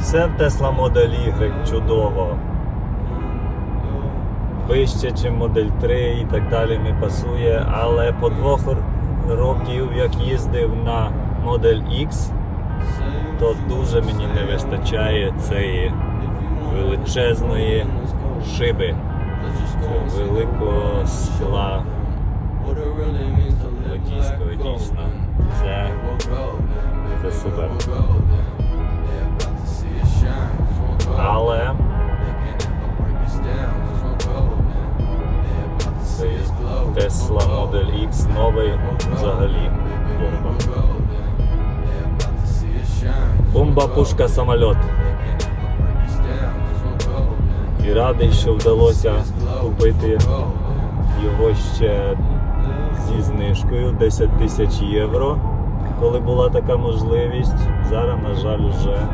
Все в Tesla Model Y чудово. Вище, ніж Model 3 і так далі не пасує, але по двох років, як їздив на Model X, то дуже мені не вистачає цієї величезної шиби, великого скла водійського дійсно. Це, це супер. Tesla Model X новий взагалі бомба. Бомба, пушка, самоліт. І радий, що вдалося купити його ще зі знижкою 10 тисяч євро, коли була така можливість. Зараз, на жаль, вже